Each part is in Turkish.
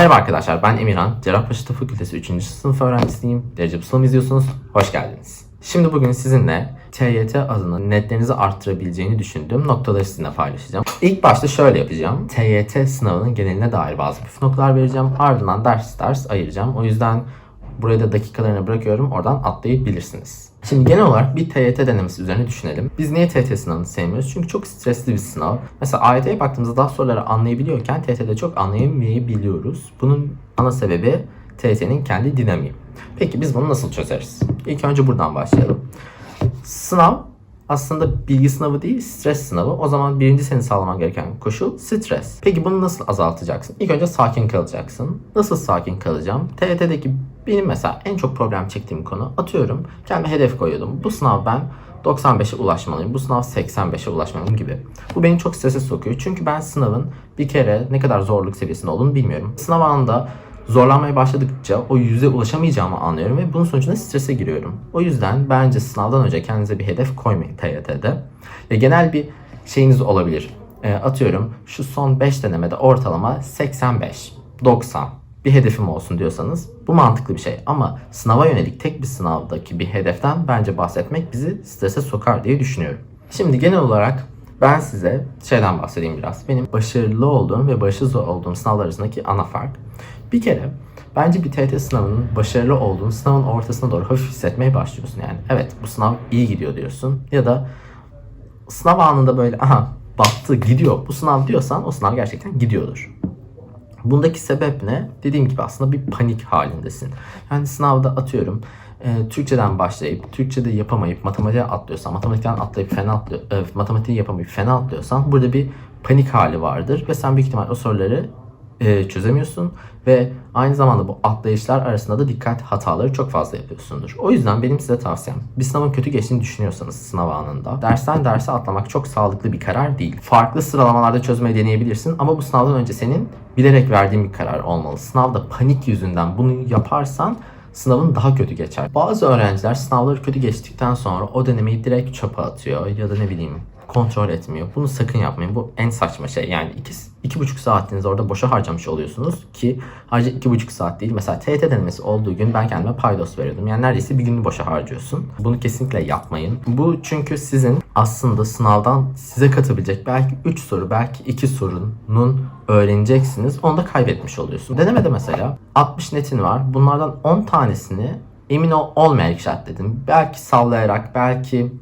Merhaba arkadaşlar ben Emirhan. Cerrahpaşa Tıp Fakültesi 3. sınıf öğrencisiyim. Derece Pusulam izliyorsunuz. Hoş geldiniz. Şimdi bugün sizinle TYT adına netlerinizi arttırabileceğini düşündüğüm noktaları sizinle paylaşacağım. İlk başta şöyle yapacağım. TYT sınavının geneline dair bazı püf noktalar vereceğim. Ardından ders ders ayıracağım. O yüzden Buraya da dakikalarını bırakıyorum. Oradan atlayabilirsiniz. Şimdi genel olarak bir TYT denemesi üzerine düşünelim. Biz niye TYT sınavını sevmiyoruz? Çünkü çok stresli bir sınav. Mesela AYT'ye baktığımızda daha soruları anlayabiliyorken TYT'de çok anlayamayabiliyoruz. Bunun ana sebebi TYT'nin kendi dinamiği. Peki biz bunu nasıl çözeriz? İlk önce buradan başlayalım. Sınav aslında bilgi sınavı değil stres sınavı. O zaman birinci seni sağlaman gereken koşul stres. Peki bunu nasıl azaltacaksın? İlk önce sakin kalacaksın. Nasıl sakin kalacağım? TYT'deki benim mesela en çok problem çektiğim konu atıyorum kendime hedef koyuyordum. Bu sınav ben 95'e ulaşmalıyım. Bu sınav 85'e ulaşmalıyım gibi. Bu beni çok strese sokuyor. Çünkü ben sınavın bir kere ne kadar zorluk seviyesinde olduğunu bilmiyorum. Sınav anında zorlanmaya başladıkça o yüze ulaşamayacağımı anlıyorum ve bunun sonucunda strese giriyorum. O yüzden bence sınavdan önce kendinize bir hedef koymayın TYT'de. Ve genel bir şeyiniz olabilir. E, atıyorum şu son 5 denemede ortalama 85, 90 bir hedefim olsun diyorsanız bu mantıklı bir şey. Ama sınava yönelik tek bir sınavdaki bir hedeften bence bahsetmek bizi strese sokar diye düşünüyorum. Şimdi genel olarak ben size şeyden bahsedeyim biraz. Benim başarılı olduğum ve başarısız olduğum sınavlar arasındaki ana fark. Bir kere bence bir TYT sınavının başarılı olduğunu sınavın ortasına doğru hafif hissetmeye başlıyorsun yani. Evet bu sınav iyi gidiyor diyorsun. Ya da sınav anında böyle aha battı gidiyor bu sınav diyorsan o sınav gerçekten gidiyordur. Bundaki sebep ne? Dediğim gibi aslında bir panik halindesin. Yani sınavda atıyorum e, Türkçeden başlayıp Türkçede yapamayıp matematiğe atlıyorsan, matematikten atlayıp fena atlıyor, e, matematiği yapamayıp fena atlıyorsan burada bir panik hali vardır ve sen büyük ihtimal o soruları e, çözemiyorsun ve aynı zamanda bu atlayışlar arasında da dikkat hataları çok fazla yapıyorsundur. O yüzden benim size tavsiyem bir sınavın kötü geçtiğini düşünüyorsanız sınav anında dersten derse atlamak çok sağlıklı bir karar değil. Farklı sıralamalarda çözmeyi deneyebilirsin ama bu sınavdan önce senin bilerek verdiğin bir karar olmalı. Sınavda panik yüzünden bunu yaparsan sınavın daha kötü geçer. Bazı öğrenciler sınavları kötü geçtikten sonra o denemeyi direkt çöpe atıyor ya da ne bileyim kontrol etmiyor. Bunu sakın yapmayın. Bu en saçma şey. Yani iki, iki buçuk saatinizi orada boşa harcamış oluyorsunuz ki ayrıca iki buçuk saat değil. Mesela TET denemesi olduğu gün ben kendime paydos veriyordum. Yani neredeyse bir günü boşa harcıyorsun. Bunu kesinlikle yapmayın. Bu çünkü sizin aslında sınavdan size katabilecek belki 3 soru, belki 2 sorunun öğreneceksiniz. Onu da kaybetmiş oluyorsun. Denemede mesela 60 netin var. Bunlardan 10 tanesini emin ol olmayarak işaretledim. Belki sallayarak, belki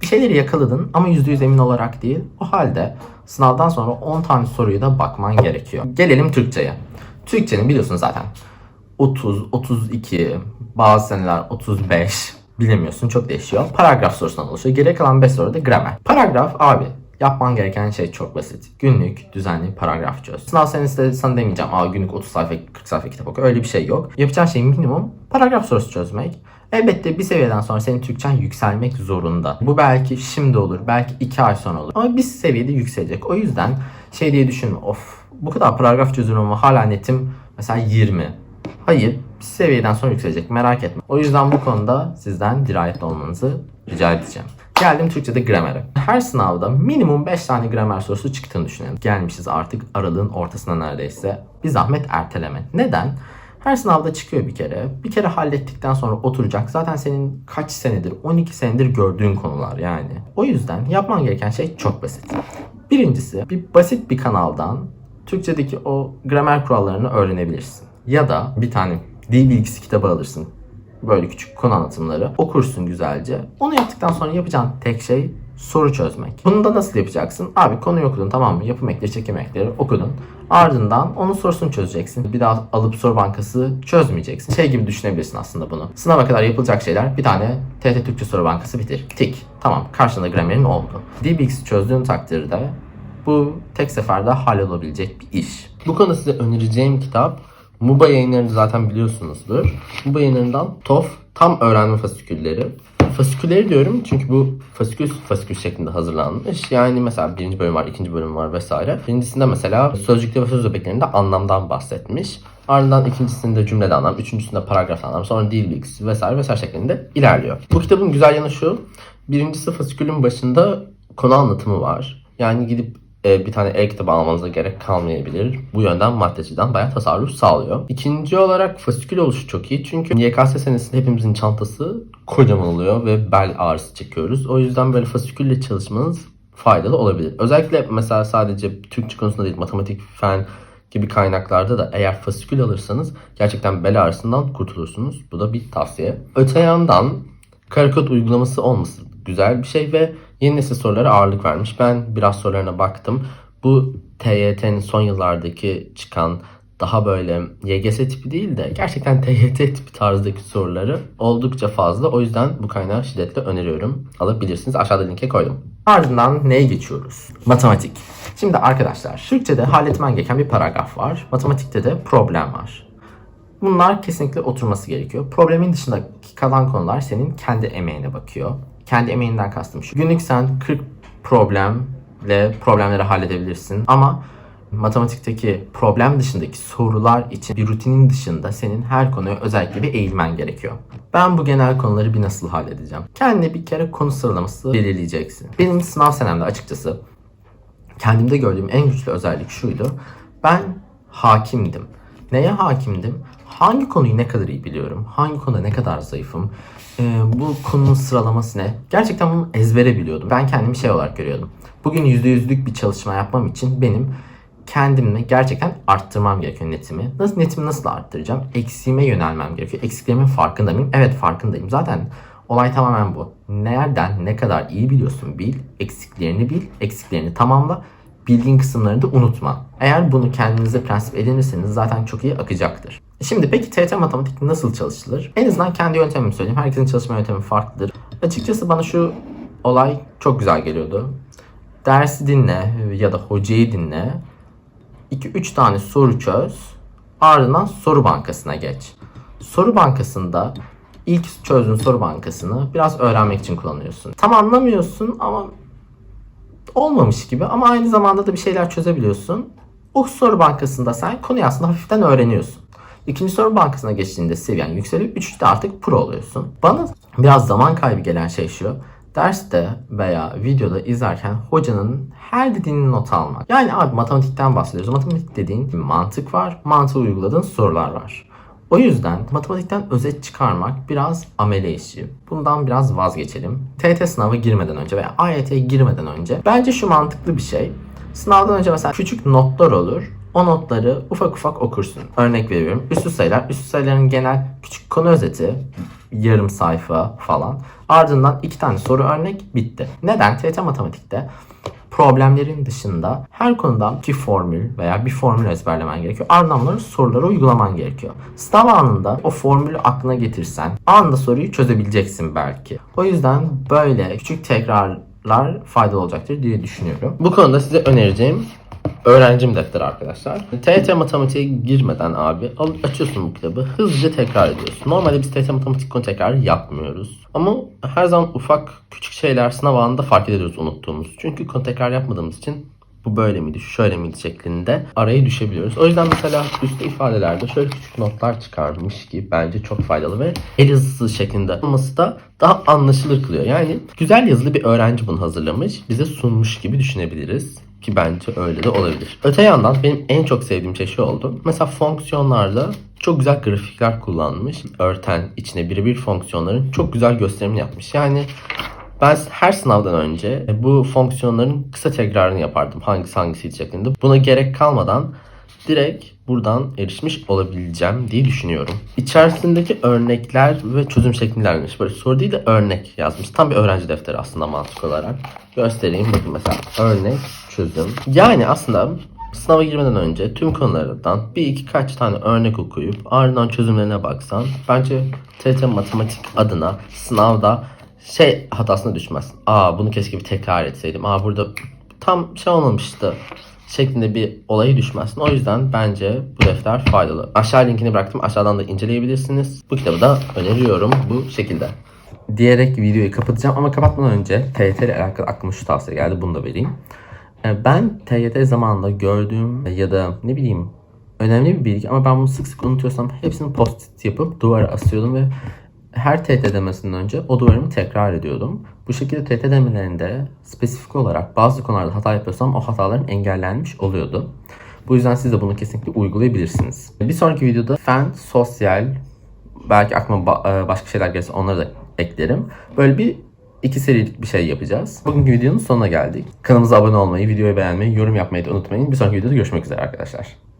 bir şeyleri yakaladın ama %100 emin olarak değil. O halde sınavdan sonra 10 tane soruyu da bakman gerekiyor. Gelelim Türkçe'ye. Türkçenin biliyorsunuz zaten 30, 32, bazı seneler 35 bilemiyorsun çok değişiyor. Paragraf sorusundan oluşuyor. Geriye kalan 5 soru da gramer. Paragraf abi Yapman gereken şey çok basit. Günlük düzenli paragraf çöz. Sınav senesi sana demeyeceğim. Aa günlük 30 sayfa 40 sayfa kitap oku. Öyle bir şey yok. Yapacağın şey minimum paragraf sorusu çözmek. Elbette bir seviyeden sonra senin Türkçen yükselmek zorunda. Bu belki şimdi olur, belki 2 ay sonra olur. Ama bir seviyede yükselecek. O yüzden şey diye düşünme. Of bu kadar paragraf ama hala netim mesela 20. Hayır bir seviyeden sonra yükselecek merak etme. O yüzden bu konuda sizden dirayetli olmanızı rica edeceğim. Geldim Türkçe'de gramere. Her sınavda minimum 5 tane gramer sorusu çıktığını düşünelim. Gelmişiz artık aralığın ortasına neredeyse. Bir zahmet erteleme. Neden? Her sınavda çıkıyor bir kere. Bir kere hallettikten sonra oturacak. Zaten senin kaç senedir, 12 senedir gördüğün konular yani. O yüzden yapman gereken şey çok basit. Birincisi bir basit bir kanaldan Türkçedeki o gramer kurallarını öğrenebilirsin. Ya da bir tane dil bilgisi kitabı alırsın. Böyle küçük konu anlatımları. Okursun güzelce. Onu yaptıktan sonra yapacağın tek şey soru çözmek. Bunu da nasıl yapacaksın? Abi konuyu okudun tamam mı? Yapım ekleri, çekim ekleri okudun. Ardından onun sorusunu çözeceksin. Bir daha alıp soru bankası çözmeyeceksin. Şey gibi düşünebilirsin aslında bunu. Sınava kadar yapılacak şeyler bir tane TT Türkçe soru bankası bitir. Tik. Tamam karşında gramerin oldu. Bilgisi çözdüğün takdirde bu tek seferde hallolabilecek bir iş. Bu konuda size önereceğim kitap MUBA yayınlarını zaten biliyorsunuzdur. MUBA yayınlarından TOF tam öğrenme fasikülleri. Fasikülleri diyorum çünkü bu fasikül fasikül şeklinde hazırlanmış. Yani mesela birinci bölüm var, ikinci bölüm var vesaire. Birincisinde mesela sözcükte ve söz öbeklerinde anlamdan bahsetmiş. Ardından ikincisinde cümlede anlam, üçüncüsünde paragraf anlam, sonra dil bilgisi vesaire vesaire şeklinde ilerliyor. Bu kitabın güzel yanı şu. Birincisi fasikülün başında konu anlatımı var. Yani gidip e, bir tane el kitabı almanıza gerek kalmayabilir. Bu yönden maddeciden bayağı tasarruf sağlıyor. İkinci olarak fasikül oluşu çok iyi. Çünkü YKS senesinde hepimizin çantası kocaman oluyor ve bel ağrısı çekiyoruz. O yüzden böyle fasikülle çalışmanız faydalı olabilir. Özellikle mesela sadece Türkçe konusunda değil matematik, fen gibi kaynaklarda da eğer fasikül alırsanız gerçekten bel ağrısından kurtulursunuz. Bu da bir tavsiye. Öte yandan karakod uygulaması olması güzel bir şey ve yeni nesil sorulara ağırlık vermiş. Ben biraz sorularına baktım. Bu TYT'nin son yıllardaki çıkan daha böyle YGS tipi değil de gerçekten TYT tipi tarzdaki soruları oldukça fazla. O yüzden bu kaynağı şiddetle öneriyorum. Alabilirsiniz. Aşağıda linke koydum. Ardından neye geçiyoruz? Matematik. Şimdi arkadaşlar Türkçe'de halletmen gereken bir paragraf var. Matematikte de problem var. Bunlar kesinlikle oturması gerekiyor. Problemin dışındaki kalan konular senin kendi emeğine bakıyor. Kendi emeğinden kastım şu. Günlük sen 40 problemle problemleri halledebilirsin ama matematikteki problem dışındaki sorular için bir rutinin dışında senin her konuya özellikle bir eğilmen gerekiyor. Ben bu genel konuları bir nasıl halledeceğim? Kendine bir kere konu sıralaması belirleyeceksin. Benim sınav senemde açıkçası kendimde gördüğüm en güçlü özellik şuydu. Ben hakimdim. Neye hakimdim? Hangi konuyu ne kadar iyi biliyorum? Hangi konuda ne kadar zayıfım? Ee, bu konunun sıralaması ne? Gerçekten bunu ezbere biliyordum. Ben kendimi şey olarak görüyordum. Bugün %100'lük bir çalışma yapmam için benim kendimi gerçekten arttırmam gerekiyor netimi. Nasıl netimi nasıl arttıracağım? Eksiğime yönelmem gerekiyor. Eksiklerimin farkında mıyım? Evet farkındayım. Zaten olay tamamen bu. Nereden ne kadar iyi biliyorsun bil, eksiklerini bil, eksiklerini tamamla, bildiğin kısımlarını da unutma. Eğer bunu kendinize prensip edinirseniz zaten çok iyi akacaktır. Şimdi peki TYT matematik nasıl çalışılır? En azından kendi yöntemimi söyleyeyim. Herkesin çalışma yöntemi farklıdır. Açıkçası bana şu olay çok güzel geliyordu. Dersi dinle ya da hocayı dinle. 2-3 tane soru çöz. Ardından soru bankasına geç. Soru bankasında ilk çözdüğün soru bankasını biraz öğrenmek için kullanıyorsun. Tam anlamıyorsun ama olmamış gibi ama aynı zamanda da bir şeyler çözebiliyorsun. O soru bankasında sen konuyu aslında hafiften öğreniyorsun. İkinci soru bankasına geçtiğinde seviyen yükseliyor. Üçte artık pro oluyorsun. Bana biraz zaman kaybı gelen şey şu. Derste veya videoda izlerken hocanın her dediğini not almak. Yani abi matematikten bahsediyoruz. Matematik dediğin mantık var. Mantığı uyguladığın sorular var. O yüzden matematikten özet çıkarmak biraz amele işi. Bundan biraz vazgeçelim. TET sınavı girmeden önce veya AYT'ye girmeden önce bence şu mantıklı bir şey. Sınavdan önce mesela küçük notlar olur. O notları ufak ufak okursun. Örnek veriyorum. Üstü sayılar. Üstü sayıların genel küçük konu özeti. Yarım sayfa falan. Ardından iki tane soru örnek bitti. Neden? TET matematikte problemlerin dışında her konudan bir formül veya bir formül ezberlemen gerekiyor. Ardından bunları sorulara uygulaman gerekiyor. Sınav anında o formülü aklına getirsen anında soruyu çözebileceksin belki. O yüzden böyle küçük tekrarlar faydalı olacaktır diye düşünüyorum. Bu konuda size önereceğim öğrencim defteri arkadaşlar. TYT matematiğe girmeden abi açıyorsun bu kitabı hızlıca tekrar ediyorsun. Normalde biz TYT matematik konu tekrar yapmıyoruz. Ama her zaman ufak küçük şeyler sınav anında fark ediyoruz unuttuğumuz. Çünkü konu tekrar yapmadığımız için bu böyle miydi, şu şöyle miydi şeklinde araya düşebiliyoruz. O yüzden mesela üstte ifadelerde şöyle küçük notlar çıkarmış ki bence çok faydalı ve el yazısı şeklinde olması da daha anlaşılır kılıyor. Yani güzel yazılı bir öğrenci bunu hazırlamış, bize sunmuş gibi düşünebiliriz. Ki bence öyle de olabilir. Öte yandan benim en çok sevdiğim şey şu oldu. Mesela fonksiyonlarda çok güzel grafikler kullanmış. Örten içine birebir fonksiyonların çok güzel gösterimini yapmış. Yani ben her sınavdan önce bu fonksiyonların kısa tekrarını yapardım. Hangisi hangisiydi şeklinde. Buna gerek kalmadan direkt buradan erişmiş olabileceğim diye düşünüyorum. İçerisindeki örnekler ve çözüm şeklini vermiş. Böyle soru değil de örnek yazmış. Tam bir öğrenci defteri aslında mantık olarak. Göstereyim bakın mesela örnek çözüm. Yani aslında sınava girmeden önce tüm konulardan bir iki kaç tane örnek okuyup ardından çözümlerine baksan bence TRT matematik adına sınavda şey hatasına düşmez. Aa bunu keşke bir tekrar etseydim. Aa burada tam şey olmamıştı şeklinde bir olayı düşmezsin. O yüzden bence bu defter faydalı. Aşağı linkini bıraktım. Aşağıdan da inceleyebilirsiniz. Bu kitabı da öneriyorum bu şekilde. Diyerek videoyu kapatacağım ama kapatmadan önce TYT ile alakalı aklıma şu tavsiye geldi. Bunu da vereyim. Ee, Ben TYT zamanında gördüğüm ya da ne bileyim önemli bir bilgi ama ben bunu sık sık unutuyorsam hepsini post yapıp duvara asıyordum ve her TYT demesinden önce o duvarımı tekrar ediyordum. Bu şekilde TYT denemelerinde spesifik olarak bazı konularda hata yapıyorsam o hataların engellenmiş oluyordu. Bu yüzden siz de bunu kesinlikle uygulayabilirsiniz. Bir sonraki videoda fen, sosyal, belki aklıma e, başka şeyler gelirse onları da eklerim. Böyle bir iki serilik bir şey yapacağız. Bugünkü videonun sonuna geldik. Kanalımıza abone olmayı, videoyu beğenmeyi, yorum yapmayı da unutmayın. Bir sonraki videoda görüşmek üzere arkadaşlar.